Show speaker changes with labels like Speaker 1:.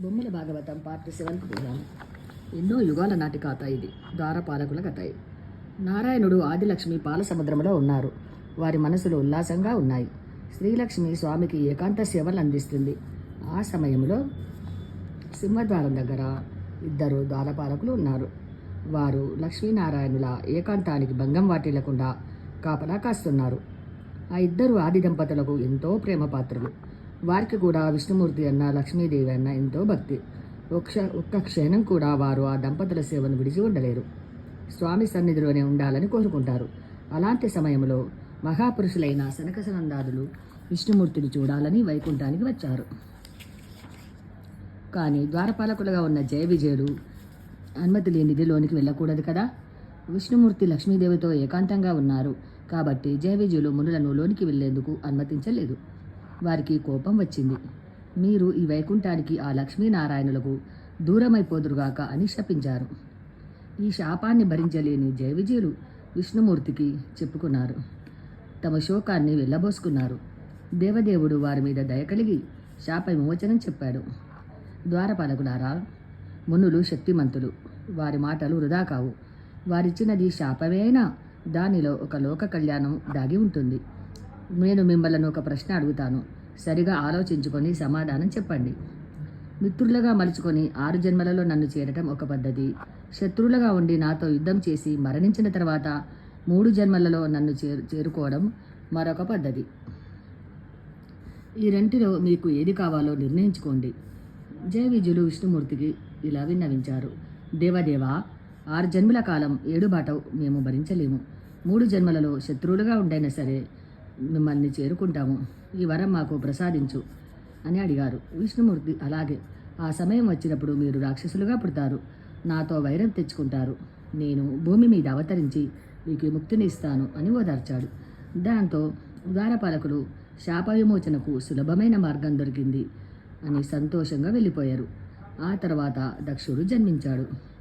Speaker 1: బొమ్మల భాగవతం పార్ట్ సెవెన్కి పోయాం ఎన్నో యుగాల నాటి కథ ఇది. ద్వారపాలకుల కథ ఇది. నారాయణుడు ఆదిలక్ష్మి పాల సముద్రంలో ఉన్నారు. వారి మనసులు ఉల్లాసంగా ఉన్నాయి. శ్రీలక్ష్మి స్వామికి ఏకాంత సేవలు అందిస్తుంది. ఆ సమయంలో సింహద్వారం దగ్గర ఇద్దరు ద్వారపాలకులు ఉన్నారు. వారు లక్ష్మీనారాయణుల ఏకాంతానికి భంగం వాటిల్లకుండా కాపలా కాస్తున్నారు. ఆ ఇద్దరు ఆది దంపతులకు ఎంతో ప్రేమ పాత్రలు వారికి కూడా విష్ణుమూర్తి అన్న లక్ష్మీదేవి అన్న ఎంతో భక్తి. ఒక్క ఒక్క క్షణం కూడా వారు ఆ దంపతుల సేవను విడిచి ఉండలేరు. స్వామి సన్నిధిలోనే ఉండాలని కోరుకుంటారు. అలాంటి సమయంలో మహాపురుషులైన సనకసనందాదులు విష్ణుమూర్తిని చూడాలని వైకుంఠానికి వచ్చారు. కానీ ద్వారపాలకులుగా ఉన్న జయ విజయులు అనుమతి లేనిది లోనికి వెళ్ళకూడదు కదా? విష్ణుమూర్తి లక్ష్మీదేవితో ఏకాంతంగా ఉన్నారు. కాబట్టి జయ విజయులు మునులను లోనికి వెళ్ళేందుకు అనుమతించలేదు. వారికి కోపం వచ్చింది. మీరు ఈ వైకుంఠానికి ఆ లక్ష్మీనారాయణులకు దూరమైపోదురుగాక అని శపించారు. ఈ శాపాన్ని భరించలేని జయవిజయులు విష్ణుమూర్తికి చెప్పుకున్నారు. తమ శోకాన్ని వెళ్ళబోసుకున్నారు. దేవదేవుడు వారి మీద దయ కలిగి శాప విమోచనం చెప్పాడు. ద్వారపాలకులారా మునులు శక్తిమంతులు వారి మాటలు వృధా కావు. వారిచ్చినది శాపమే అయినా దానిలో ఒక లోక కళ్యాణం దాగి ఉంటుంది. నేను మిమ్మల్ని ఒక ప్రశ్న అడుగుతాను. సరిగా ఆలోచించుకొని సమాధానం చెప్పండి. మిత్రులుగా మలుచుకొని ఆరు జన్మలలో నన్ను చేరటం ఒక పద్ధతి. శత్రువులుగా ఉండి నాతో యుద్ధం చేసి మరణించిన తర్వాత మూడు జన్మలలో నన్ను చేరు చేరుకోవడం మరొక పద్ధతి. ఈ రెంటిలో మీకు ఏది కావాలో నిర్ణయించుకోండి. జయవిజులు విష్ణుమూర్తికి ఇలా విన్నవించారు. దేవదేవా ఆరు జన్మల కాలం ఏడు బాట మేము భరించలేము. మూడు జన్మలలో శత్రువులుగా ఉండైనా సరే మిమ్మల్ని చేరుకుంటాము. ఈ వరం మాకు ప్రసాదించు అని అడిగారు. విష్ణుమూర్తి అలాగే. ఆ సమయం వచ్చినప్పుడు మీరు రాక్షసులుగా పుడతారు. నాతో వైరం తెచ్చుకుంటారు. నేను భూమి మీద అవతరించి మీకు ముక్తిని ఇస్తాను అని ఓదార్చాడు. దాంతో ద్వారపాలకులు శాప విమోచనకు సులభమైన మార్గం దొరికింది అని సంతోషంగా వెళ్ళిపోయారు. ఆ తర్వాత దక్షుడు జన్మించాడు.